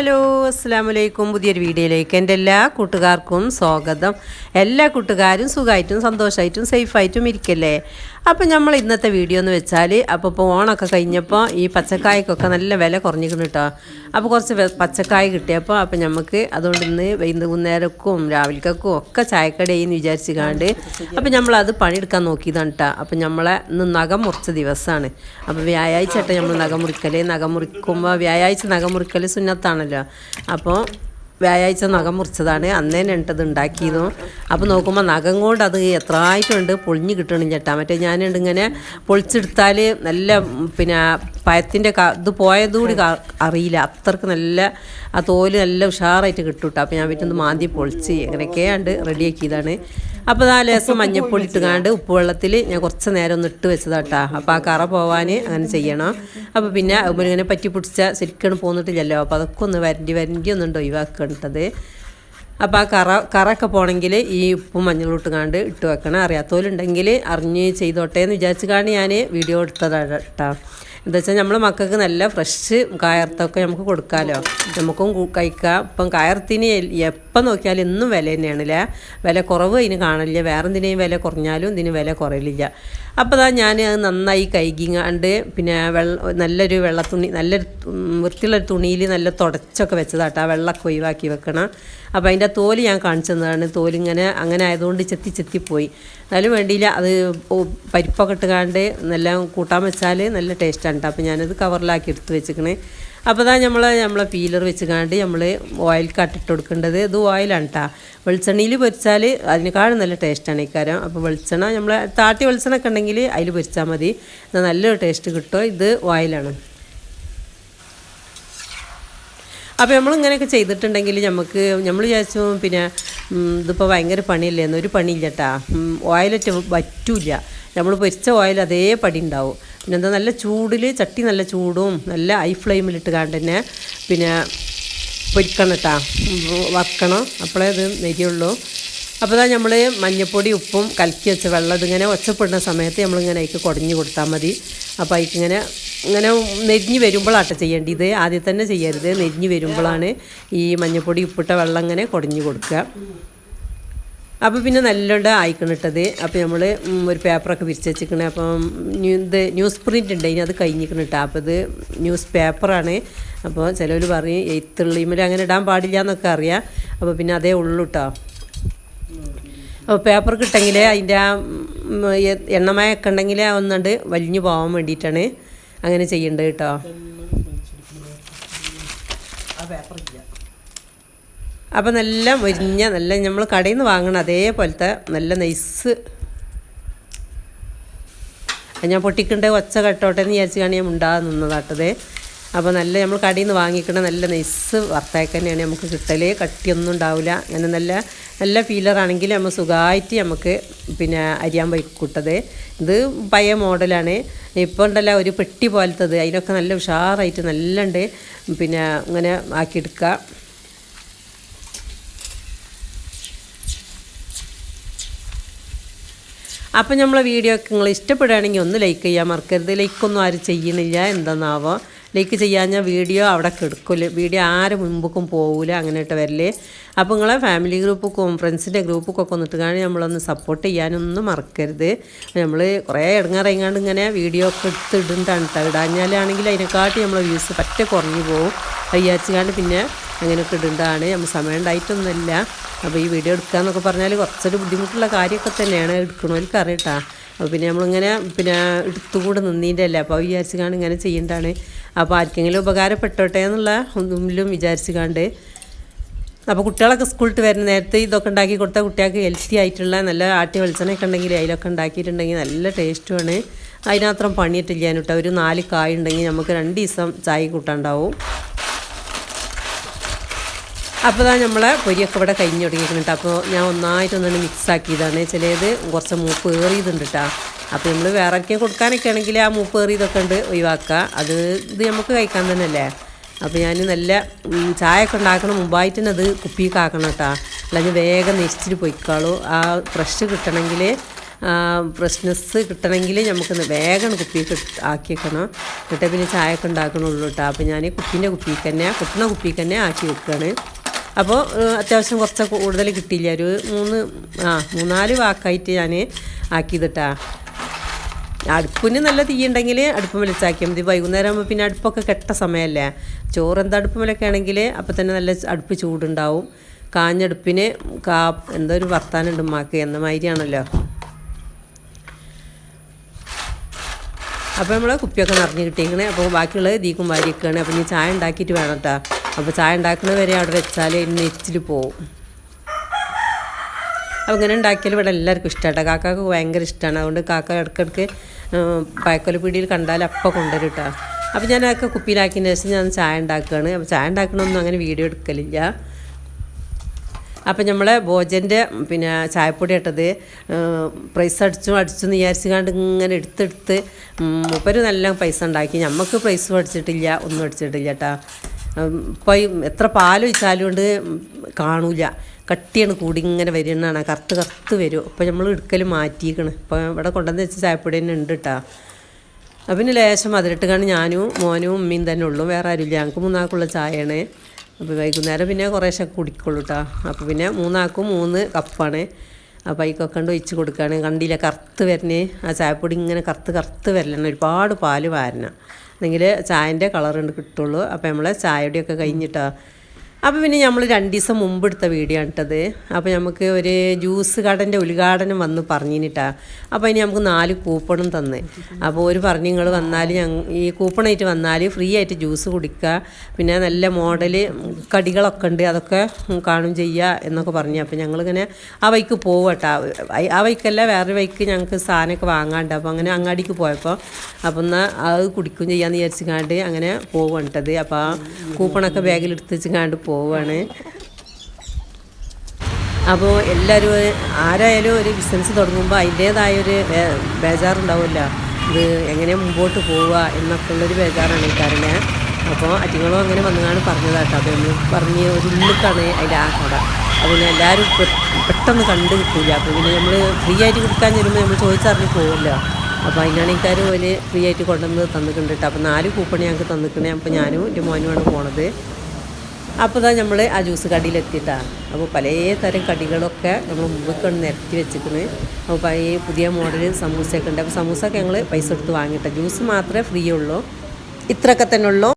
Hello അസ്സാം വലൈക്കും പുതിയൊരു വീഡിയോയിലേക്ക് എന്റെ എല്ലാ കൂട്ടുകാർക്കും സ്വാഗതം. എല്ലാ കൂട്ടുകാരും സുഖമായിട്ടും സന്തോഷമായിട്ടും സേഫായിട്ടും ഇരിക്കല്ലേ? അപ്പം നമ്മൾ ഇന്നത്തെ വീഡിയോ എന്ന് വെച്ചാൽ അപ്പോൾ ഇപ്പോൾ ഓണമൊക്കെ കഴിഞ്ഞപ്പോൾ ഈ പച്ചക്കായ്ക്കൊക്കെ നല്ല വില കുറഞ്ഞിരിക്കുന്നു കേട്ടോ അപ്പോൾ കുറച്ച് പച്ചക്കായ കിട്ടിയപ്പോൾ അപ്പം നമുക്ക് അതുകൊണ്ട് ഇന്ന് വൈകുന്നേരക്കും രാവിലേക്കും ഒക്കെ ചായക്കടയെന്ന് വിചാരിച്ച് കാണ്ട് അപ്പം നമ്മളത് പണിയെടുക്കാൻ നോക്കിയതാണ് കേട്ടോ അപ്പം നമ്മളെ ഇന്ന് നഖം മുറിച്ച ദിവസമാണ് അപ്പോൾ വ്യാഴാഴ്ച നമ്മൾ നഖം മുറിക്കൽ നഖം മുറിക്കുമ്പോൾ വ്യാഴാഴ്ച നഖം മുറിക്കൽ സുന്നത്താണല്ലോ. അപ്പോൾ വ്യാഴാഴ്ച നഖം മുറിച്ചതാണ്. അന്നേ ഞാനിട്ടത് ഉണ്ടാക്കിയതും അപ്പോൾ നോക്കുമ്പോൾ നഖം കൊണ്ട് അത് എത്രയായിട്ടുണ്ട് പൊളിഞ്ഞ് കിട്ടണം ചേട്ടാ. മറ്റേ ഞാനുണ്ട് ഇങ്ങനെ പൊളിച്ചെടുത്താൽ നല്ല പിന്നെ പഴത്തിന്റെ ക ഇത് പോയതുകൂടി അറിയില്ല. അത്രയ്ക്ക് നല്ല ആ തോൽ നല്ല ഉഷാറായിട്ട് കിട്ടും കേട്ടോ അപ്പോൾ ഞാൻ വീട്ടിൽ മാന്തി പൊളിച്ച് എങ്ങനെയൊക്കെയാണ്ട് റെഡിയാക്കിയതാണ് അപ്പോൾ നാല് ദിവസം മഞ്ഞപ്പൊടി ഇട്ടുകാണ്ട് ഉപ്പുവെള്ളത്തിൽ ഞാൻ കുറച്ച് നേരം ഒന്ന് ഇട്ട് വെച്ചതാട്ടാ. അപ്പോൾ ആ കറ പോവാൻ അങ്ങനെ ചെയ്യണം. അപ്പോൾ പിന്നെ ഇങ്ങനെ പറ്റി പിടിച്ച ശരിക്കും പോന്നിട്ടില്ലല്ലോ. അപ്പോൾ അതൊക്കെ ഒന്ന് വരണ്ടി വരണ്ടി ഒന്നുണ്ട് ഒഴിവാക്കേണ്ടത് അപ്പോൾ ആ കറ കറൊക്കെ പോകണമെങ്കിൽ ഈ ഉപ്പും മഞ്ഞളും ഇട്ടുകാണ്ട് ഇട്ട് വെക്കണം. അറിയാത്തവരുണ്ടെങ്കിൽ അറിഞ്ഞ് ചെയ്തോട്ടെ എന്ന് വിചാരിച്ചു കാണി ഞാൻ വീഡിയോ എടുത്തതാണ് കേട്ടോ എന്താ വെച്ചാൽ നമ്മൾ മക്കൾക്ക് നല്ല ഫ്രഷ് കായർത്തൊക്കെ നമുക്ക് കൊടുക്കാമല്ലോ നമുക്കും കഴിക്കാം. ഇപ്പം കായർത്തിന് എപ്പം നോക്കിയാലും എന്നും വില തന്നെയാണല്ലേ വില കുറവ് ഇതിന് കാണില്ല. വേറെ എന്തിനേയും വില കുറഞ്ഞാലും ഇതിന് വില കുറയില്ല അപ്പോൾ അതാ ഞാൻ അത് നന്നായി കൈകിങ്ങാണ്ട് പിന്നെ വെള്ള നല്ലൊരു വെള്ള തുണി നല്ലൊരു വൃത്തിയുള്ളൊരു തുണിയിൽ നല്ല തുടച്ചൊക്കെ വെച്ചതാട്ടോ. ആ വെള്ളമൊക്കെ ഒഴിവാക്കി വെക്കണം. അപ്പോൾ അതിന്റെ തോൽ ഞാൻ കാണിച്ചു തന്നതാണ് തോലിങ്ങനെ അങ്ങനെ ആയതുകൊണ്ട് ചെത്തി ചെത്തിപ്പോയി എന്നാലും വേണ്ടിയില്ല. അത് പരിപ്പൊക്കെ പരിപ്പൊക്കെ ഇട്ടുകാണ്ട് നല്ല കൂട്ടാൻ വെച്ചാൽ നല്ല ടേസ്റ്റാണ് കേട്ടോ അപ്പോൾ ഞാനത് കവറിലാക്കി എടുത്ത് വെച്ചിക്കണേ. അപ്പോൾ അതാ നമ്മൾ നമ്മളെ പീലർ വെച്ചുകാണ്ട് നമ്മൾ ഓയിൽ കട്ടിട്ട് കൊടുക്കേണ്ടത് ഇത് ഓയിലാണ് കേട്ടോ വെളിച്ചെണ്ണയിൽ പൊരിച്ചാൽ അതിനേക്കാളും നല്ല ടേസ്റ്റാണ് ഇക്കാരം അപ്പോൾ വെളിച്ചെണ്ണ നമ്മൾ താട്ടി വെളിച്ചെണ്ണ ഒക്കെ ഉണ്ടെങ്കിൽ അതിൽ പൊരിച്ചാൽ മതി. എന്നാൽ നല്ലൊരു ടേസ്റ്റ് കിട്ടും. ഇത് ഓയിലാണ് അപ്പോൾ നമ്മളിങ്ങനെയൊക്കെ ചെയ്തിട്ടുണ്ടെങ്കിൽ നമുക്ക് നമ്മൾ വിചാരിച്ചു പിന്നെ ഇതിപ്പോൾ ഭയങ്കര പണിയല്ലേ? എന്നൊരു പണിയില്ല കേട്ടോ ഓയിലൊറ്റ പറ്റൂല നമ്മൾ പൊരിച്ച ഓയിൽ അതേ പടി ഉണ്ടാവും. പിന്നെ എന്താ നല്ല ചൂടിൽ ചട്ടി നല്ല ചൂടും നല്ല ഹൈ ഫ്ലെയിമിലിട്ട് കാണ്ട് പിന്നെ പൊരിക്കണം കേട്ടോ വറക്കണം. അപ്പോഴേ ഇത് നെരിയുള്ളൂ അപ്പോൾ ഇതാ നമ്മൾ മഞ്ഞപ്പൊടി ഉപ്പും കലക്കി വെച്ച വെള്ളം ഇതിങ്ങനെ ഒച്ചപ്പെടുന്ന സമയത്ത് നമ്മളിങ്ങനെ അതിക്ക് കുടഞ്ഞു കൊടുത്താൽ മതി. അപ്പോൾ അതിക്ക് ഇങ്ങനെ ഇങ്ങനെ നെരിഞ്ഞ് വരുമ്പോഴാട്ടോ ചെയ്യേണ്ടത്. ആദ്യം തന്നെ ചെയ്യരുത്. നെരിഞ്ഞ് വരുമ്പോഴാണ് ഈ മഞ്ഞപ്പൊടി ഉപ്പിട്ട വെള്ളം ഇങ്ങനെ കുടഞ്ഞു കൊടുക്കുക. അപ്പോൾ പിന്നെ നല്ലോണം ആയിക്കണിട്ടത് അപ്പോൾ നമ്മൾ ഒരു പേപ്പറൊക്കെ വിരിച്ച് വെച്ചിരിക്കണേ അപ്പം ഇത് ന്യൂസ് പ്രിന്റ് ഉണ്ട്. ഇനി അത് കഴിഞ്ഞിരിക്കണം അപ്പോൾ ഇത് ന്യൂസ് പേപ്പറാണ്. അപ്പോൾ ചിലവർ പറയും എയ്ത്തുള്ളിമേൽ അങ്ങനെ ഇടാൻ പാടില്ല എന്നൊക്കെ അറിയാം. അപ്പോൾ പിന്നെ അതേ ഉള്ളൂ കേട്ടോ അപ്പോൾ പേപ്പർ കിട്ടെങ്കിൽ അതിന്റെ ആ എണ്ണമയൊക്കെ ഉണ്ടെങ്കിൽ ഒന്നുണ്ട് വലിഞ്ഞു പോകാൻ വേണ്ടിയിട്ടാണ് അങ്ങനെ ചെയ്യേണ്ടത് കേട്ടോ അപ്പോൾ നല്ല മുരിഞ്ഞ നല്ല നമ്മൾ കടയിൽ നിന്ന് വാങ്ങണം അതേപോലത്തെ നല്ല നൈസ്. ഞാൻ പൊട്ടിക്കണ്ടേ ഒച്ച കട്ടോട്ടെ എന്ന് വിചാരിച്ച് കാണി ഞാൻ ഉണ്ടാകാൻ നിന്നതാട്ടത് അപ്പോൾ നല്ല നമ്മൾ കടയിൽ നിന്ന് വാങ്ങിക്കണ നല്ല നൈസ് വറുത്താക്കി തന്നെയാണ് നമുക്ക് കിട്ടൽ കട്ടിയൊന്നും ഉണ്ടാവില്ല അങ്ങനെ നല്ല നല്ല ഫീലറാണെങ്കിൽ നമ്മൾ സുഖമായിട്ട് നമുക്ക് പിന്നെ അരിയാൻ വൈക്കൂട്ടത് ഇത് പഴയ മോഡലാണ്. ഇപ്പോൾ ഉണ്ടല്ല ഒരു പെട്ടി പോലത്തത്. അതിനൊക്കെ നല്ല ഉഷാറായിട്ട് നല്ല ഉണ്ട് പിന്നെ അങ്ങനെ ആക്കിയെടുക്കുക അപ്പം നമ്മളെ വീഡിയോ ഒക്കെ നിങ്ങൾ ഇഷ്ടപ്പെടുകയാണെങ്കിൽ ഒന്ന് ലൈക്ക് ചെയ്യാൻ മറക്കരുത്. ലൈക്കൊന്നും ആരും ചെയ്യുന്നില്ല എന്താണെന്നാവോ ലൈക്ക് ചെയ്യാഞ്ഞാൽ വീഡിയോ അവിടെ കിടക്കില്ല വീഡിയോ ആരും മുമ്പക്കും പോകില്ല അങ്ങനെയിട്ട് വരില്ലേ അപ്പോൾ നിങ്ങളെ ഫാമിലി ഗ്രൂപ്പ് ഫ്രണ്ട്സിന്റെ ഗ്രൂപ്പൊക്കെ വന്നിട്ട് കാണി നമ്മളൊന്ന് സപ്പോർട്ട് ചെയ്യാനൊന്നും മറക്കരുത്. നമ്മൾ കുറേ ഇടങ്ങാറിങ്ങാണ്ട് ഇങ്ങനെ വീഡിയോ ഒക്കെ എടുത്ത് ഇടുന്നതാണ് കേട്ടോ ഇടാഞ്ഞാലാണെങ്കിൽ അതിനെക്കാട്ടി നമ്മളെ വ്യൂസ് പറ്റ കുറഞ്ഞു പോകും വിചാരിച്ചുകൊണ്ട് പിന്നെ അങ്ങനെയൊക്കെ ഇടേണ്ടതാണ് നമ്മൾ സമയം ഉണ്ടായിട്ടൊന്നുമില്ല. അപ്പോൾ ഈ വീഡിയോ എടുക്കുക എന്നൊക്കെ പറഞ്ഞാൽ കുറച്ചൊരു ബുദ്ധിമുട്ടുള്ള കാര്യമൊക്കെ തന്നെയാണ് എടുക്കണവർക്ക് അറിയട്ടാ അപ്പോൾ പിന്നെ നമ്മളിങ്ങനെ പിന്നെ എടുത്തുകൂടെ നിന്നീന്റെ അല്ലേ അപ്പോൾ വിചാരിച്ച് കാണും ഇങ്ങനെ ചെയ്യേണ്ടതാണ് അപ്പോൾ ആർക്കെങ്കിലും ഉപകാരപ്പെട്ടോട്ടെ എന്നുള്ള ഒന്നുമില്ലും വിചാരിച്ച് കാണ്ട് അപ്പോൾ കുട്ടികളൊക്കെ സ്കൂളിട്ട് വരുന്ന നേരത്തെ ഇതൊക്കെ ഉണ്ടാക്കി കൊടുത്താൽ കുട്ടികൾക്ക് ഹെൽത്തി ആയിട്ടുള്ള നല്ല ആട്ടി വെളിച്ചെണ്ണയൊക്കെ ഉണ്ടെങ്കിൽ അതിലൊക്കെ ഉണ്ടാക്കിയിട്ടുണ്ടെങ്കിൽ നല്ല ടേസ്റ്റുമാണ് അതിനത്രയും പണിയിട്ടില്ല കേട്ടോ ഒരു നാല് കായ ഉണ്ടെങ്കിൽ നമുക്ക് രണ്ട് ദിവസം ചായ കൂട്ടാണ്ടാവും അപ്പോൾ ഇതാ നമ്മളെ പൊരിയൊക്കെ ഇവിടെ കഴിഞ്ഞ് തുടങ്ങിയിട്ടുണ്ട് അപ്പോൾ ഞാൻ ഒന്നായിട്ടൊന്നാണ് മിക്സ് ആക്കിയതാണ്. ചിലത് കുറച്ച് മൂപ്പ് ഏറിയതുണ്ട് കേട്ടോ അപ്പോൾ നമ്മൾ വേറെ ഒക്കെ കൊടുക്കാനൊക്കെ ആണെങ്കിൽ ആ മൂപ്പ് ഏറിയതൊക്കെ ഉണ്ട് ഒഴിവാക്കുക അത് ഇത് നമുക്ക് കഴിക്കാൻ തന്നെ അല്ലേ അപ്പോൾ ഞാൻ നല്ല ചായ ഒക്കെ ഉണ്ടാക്കണ മുമ്പായിട്ട് തന്നെ അത് കുപ്പിയൊക്കെ ആക്കണം കേട്ടോ. അല്ലെങ്കിൽ വേഗം നെരിച്ചിട്ട് പൊയ്ക്കാളൂ. ആ ഫ്രഷ് കിട്ടണമെങ്കിൽ ഫ്രഷ്നെസ് കിട്ടണമെങ്കിൽ നമുക്ക് വേഗം കുപ്പിക്ക് ആക്കി വെക്കണം എന്നിട്ട് പിന്നെ ചായ ഒക്കെ ഉണ്ടാക്കണുള്ളൂ കേട്ടോ. അപ്പോൾ ഞാൻ കുപ്പീന്റെ കുപ്പിക്ക് തന്നെ കുട്ടണ കുപ്പിക്ക് തന്നെ ആക്കി വെക്കുകയാണ് അപ്പോൾ അത്യാവശ്യം കുറച്ച് കൂടുതൽ കിട്ടിയില്ല? ഒരു മൂന്ന് ആ മൂന്നാൽ വാക്കായിട്ട് ഞാൻ ആക്കിയതിട്ടാ. അടുപ്പിന് നല്ല തീ ഉണ്ടെങ്കിൽ അടുപ്പ് വിളിച്ചാക്കിയാൽ മതി. വൈകുന്നേരം ആകുമ്പോൾ പിന്നെ അടുപ്പൊക്കെ കെട്ട സമയമല്ലേ ചോറ് എന്താ അടുപ്പ് മേലൊക്കെ ആണെങ്കിൽ അപ്പം തന്നെ നല്ല അടുപ്പ് ചൂടുണ്ടാവും. കാഞ്ഞടുപ്പിന് കാ എന്തോ ഒരു വർത്താനുണ്ട് ഉമ്മാക്ക്. എന്ന മാതിരിയാണല്ലോ. അപ്പോൾ നമ്മൾ കുപ്പിയൊക്കെ നിറഞ്ഞ് കിട്ടിയിരിക്കണേ അപ്പോൾ ബാക്കിയുള്ളത് ദീക്കും വാരിയൊക്കെയാണ് അപ്പോൾ ഇനി ചായ ഉണ്ടാക്കിയിട്ട് വേണം കേട്ടോ അപ്പോൾ ചായ ഉണ്ടാക്കുന്നത് വരെ അവിടെ വെച്ചാൽ നെറ്റിൽ പോവും. അപ്പോൾ ഇങ്ങനെ ഉണ്ടാക്കിയാൽ ഇവിടെ എല്ലാവർക്കും ഇഷ്ടമാണ് കാക്കാക്ക് ഭയങ്കര ഇഷ്ടമാണ് അതുകൊണ്ട് കാക്ക ഇടയ്ക്കിടയ്ക്ക് പായക്കൊലപ്പീടിയിൽ കണ്ടാൽ അപ്പം കൊണ്ടുവരും കേട്ടോ അപ്പോൾ ഞാൻ അതൊക്കെ കുപ്പിയിലാക്കിയതിന് ശേഷം ഞാൻ ചായ ഉണ്ടാക്കുകയാണ്. അപ്പോൾ ചായ ഉണ്ടാക്കണമൊന്നും അങ്ങനെ വീഡിയോ എടുക്കലില്ല. അപ്പം നമ്മളെ ഭോജന്റെ പിന്നെ ചായപ്പൊടി ഇട്ടത് പ്രൈസ് അടിച്ചു അടിച്ചു എന്ന് വിചാരിച്ചുകൊണ്ട് ഇങ്ങനെ എടുത്തെടുത്ത് മുപ്പര് നല്ല പൈസ ഉണ്ടാക്കി. നമുക്ക് പ്രൈസും അടിച്ചിട്ടില്ല ഒന്നും അടിച്ചിട്ടില്ല കേട്ടാ ഇപ്പോൾ എത്ര പാൽ ഒഴിച്ചാലും കൊണ്ട് കാണൂല. കട്ടിയാണ് കൂടി ഇങ്ങനെ വരുന്നതാണ് കറുത്ത് കറുത്ത് വരും. അപ്പോൾ നമ്മൾ എടുക്കൽ മാറ്റിയിരിക്കണം. ഇപ്പോൾ ഇവിടെ കൊണ്ടുവന്ന് വെച്ച ചായപ്പൊടി തന്നെ ഉണ്ട് കേട്ടോ അപ്പം പിന്നെ ലേശം മധുരട്ട് കാണും ഞാനും മോനും ഉമ്മയും തന്നെ ഉള്ളൂ. വേറെ ആരുമില്ല ഞങ്ങൾക്ക് മൂന്നാൾക്കുള്ള ചായയാണ്. അപ്പോൾ വൈകുന്നേരം പിന്നെ കുറേശ്ശെ കുടിക്കുള്ളൂ കേട്ടോ അപ്പോൾ പിന്നെ മൂന്നാൾക്കും മൂന്ന് കപ്പാണ്. അപ്പോൾ അതിക്കൊക്കെ കണ്ട് ഒഴിച്ച് കൊടുക്കുകയാണ് കണ്ടില്ല കറുത്ത് വരണേ. ആ ചായപ്പൊടി ഇങ്ങനെ കറുത്ത് കറുത്ത് വരലാണ്. ഒരുപാട് പാൽ വാരണം. എന്നെങ്കിൽ ചായന്റെ കളറുണ്ട് കിട്ടുള്ളൂ. അപ്പോൾ നമ്മളെ ചായയുടെയൊക്കെ കഴിഞ്ഞിട്ടാ അപ്പോൾ പിന്നെ നമ്മൾ രണ്ട് ദിവസം മുമ്പ് എടുത്ത വീഡിയോ ആണ് ഇട്ടത് അപ്പോൾ നമുക്ക് ഒരു ജ്യൂസ് കടന്റെ ഉദ്ഘാടനം വന്ന് പറഞ്ഞിട്ടാ അപ്പോൾ ഇനി നമുക്ക് നാല് കൂപ്പണും തന്ന്. അപ്പോൾ ഒരു പറഞ്ഞു നിങ്ങൾ വന്നാൽ ഈ കൂപ്പണായിട്ട് വന്നാൽ ഫ്രീ ആയിട്ട് ജ്യൂസ് കുടിക്കുക പിന്നെ നല്ല മോഡൽ കടികളൊക്കെ ഉണ്ട് അതൊക്കെ കാണും ചെയ്യുക എന്നൊക്കെ പറഞ്ഞു. അപ്പോൾ ഞങ്ങളിങ്ങനെ ആ വൈക്ക് പോവട്ടാ. ആ വൈക്കല്ല വേറൊരു വൈക്ക് ഞങ്ങൾക്ക് സാധനമൊക്കെ വാങ്ങാണ്ട്. അപ്പോൾ അങ്ങനെ അങ്ങാടിക്ക് പോയപ്പോൾ അപ്പോൾ എന്നാൽ അത് കുടിക്കും ചെയ്യാന്ന് വിചാരിച്ചിങ്ങാണ്ട് അങ്ങനെ പോവുകയാണിട്ടത് അപ്പോൾ കൂപ്പണൊക്കെ ബാഗിൽ എടുത്ത് കണ്ട് പോവാണ് അപ്പോൾ എല്ലാവരും ആരായാലും ഒരു ബിസിനസ് തുടങ്ങുമ്പോൾ അതിന്റേതായൊരു ഒരു ബേ- ബേജാറുണ്ടാവുമല്ലോ. ഇത് എങ്ങനെ മുമ്പോട്ട് പോവുക എന്നൊക്കെ ഉള്ളൊരു ബേജാറാണ് കാരണം. അപ്പോൾ അറ്റിങ്ങളും അങ്ങനെ വന്നുകാണ് പറഞ്ഞതാട്ടോ. അപ്പോൾ എന്ന് പറഞ്ഞ് ഒരു ഉള്ളിക്കാണ് അതിന്റെ ആ കട അപ്പോൾ പിന്നെ എല്ലാവരും പെട്ടെന്ന് കണ്ടു കിട്ടില്ല അപ്പോൾ പിന്നെ നമ്മൾ ഫ്രീ ആയിട്ട് കൊടുക്കാൻ ചെല്ലുമ്പോൾ നമ്മൾ ചോദിച്ചറിഞ്ഞ് പോകുമല്ലോ അപ്പോൾ അതിനാണ് ഇക്കാർ ഒരു ഫ്രീ ആയിട്ട് കൊണ്ടുവന്ന് തന്നിട്ടുണ്ട് കേട്ടോ അപ്പോൾ നാല് കൂപ്പൺ ഞങ്ങൾക്ക് തന്നിക്കണേ. അപ്പോൾ ഞാനും എന്റെ മോനുമാണ് പോണത്. അപ്പോൾ ഇതാ നമ്മൾ ആ ജ്യൂസ് കടിയിലെത്തിയിട്ടാണ് അപ്പോൾ പല തരം കടികളൊക്കെ നമ്മൾ മുമ്പൊക്കെ നിരത്തി വെച്ചിരിക്കുന്നത് അപ്പോൾ പഴയ പുതിയ മോഡൽ സമൂസയൊക്കെ ഉണ്ട്. അപ്പോൾ സമൂസയൊക്കെ ഞങ്ങൾ പൈസ കൊടുത്ത് വാങ്ങിയിട്ടാണ് ജ്യൂസ് മാത്രമേ ഫ്രീ ഉള്ളൂ. ഇത്രയൊക്കെ തന്നെ ഉള്ളൂ.